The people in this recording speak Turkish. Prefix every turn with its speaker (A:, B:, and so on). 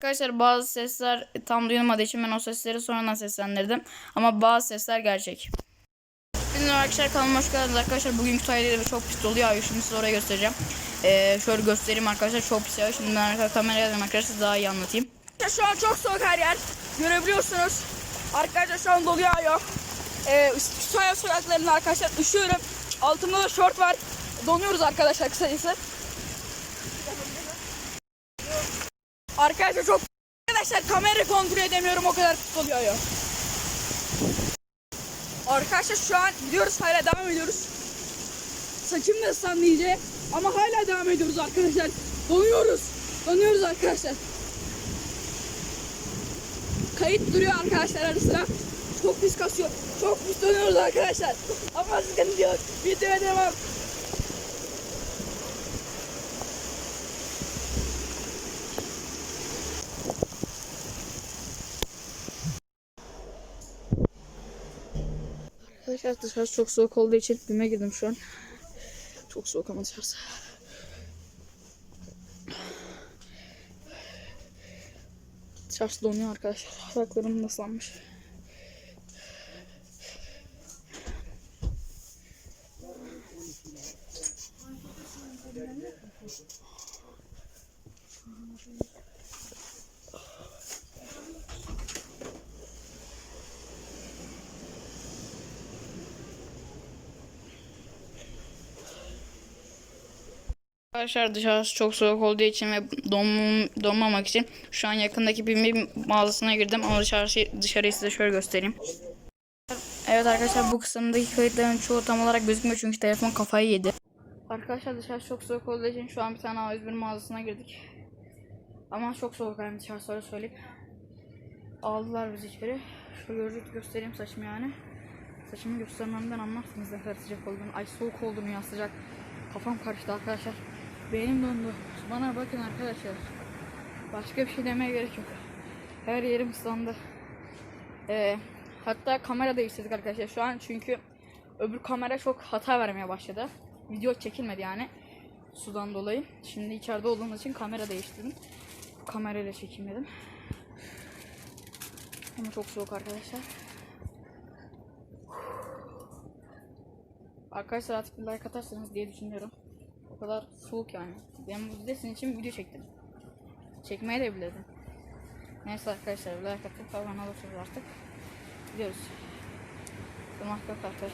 A: Arkadaşlar bazı sesler tam duyulmadığı için ben o sesleri sonradan seslendirdim. Ama bazı sesler gerçek. Bizim arkadaşlar kanalıma hoş geldiniz arkadaşlar. Bugün Kütahya'da çok pis dolu yağıyor. Şimdi size oraya göstereceğim. Ee, şöyle göstereyim arkadaşlar. Çok pis yağıyor. Şimdi ben arkadaşlar kameraya alayım arkadaşlar daha iyi anlatayım.
B: Şu an çok soğuk her yer. Görebiliyorsunuz. Arkadaşlar şu an dolu yağıyor. Ee, Kütahya sokaklarında arkadaşlar üşüyorum. Altımda da şort var. Donuyoruz arkadaşlar kısacası. Arkadaşlar çok Arkadaşlar kamera kontrol edemiyorum o kadar dolu yağıyor. Arkadaşlar şu an gidiyoruz hala devam ediyoruz. Saçım da ıslandı iyice. Ama hala devam ediyoruz arkadaşlar. Donuyoruz. Donuyoruz arkadaşlar. Kayıt duruyor arkadaşlar ara sıra. Çok pis kasıyor. Çok pis dönüyoruz arkadaşlar. Ama sıkıntı yok. Videoya devam.
A: Arkadaşlar dışarısı çok soğuk olduğu için bime girdim şu an. Çok soğuk ama dışarısı. Dışarısı donuyor arkadaşlar. Ayaklarım ıslanmış. Arkadaşlar dışarısı çok soğuk olduğu için ve donmam, donmamak için şu an yakındaki bir mağazasına girdim ama dışarısı, dışarıyı size şöyle göstereyim. Evet arkadaşlar bu kısımdaki kayıtların çoğu tam olarak gözükmüyor çünkü telefon kafayı yedi. Arkadaşlar dışarısı çok soğuk olduğu için şu an bir tane A101 mağazasına girdik. Ama çok soğuk yani dışarısı öyle söyleyeyim. Aldılar bizi içeri. Şöyle gözlük göstereyim saçımı yani. Saçımı göstermemden anlarsınız ne kadar sıcak olduğunu. Ay soğuk olduğunu ya sıcak. Kafam karıştı arkadaşlar. Benim dondu. Bana bakın arkadaşlar. Başka bir şey demeye gerek yok. Her yerim ıslandı. Ee, hatta kamera değiştirdik arkadaşlar şu an çünkü öbür kamera çok hata vermeye başladı. Video çekilmedi yani sudan dolayı. Şimdi içeride olduğumuz için kamera değiştirdim. Bu kamerayla çekeyim dedim. Ama çok soğuk arkadaşlar. Arkadaşlar artık bir like atarsanız diye düşünüyorum. Kadar soğuk yani. Ben bu videosun için video çektim. Çekmeye de bilirdim. Neyse arkadaşlar like atıp falan olursunuz artık. Gidiyoruz. Yok artık.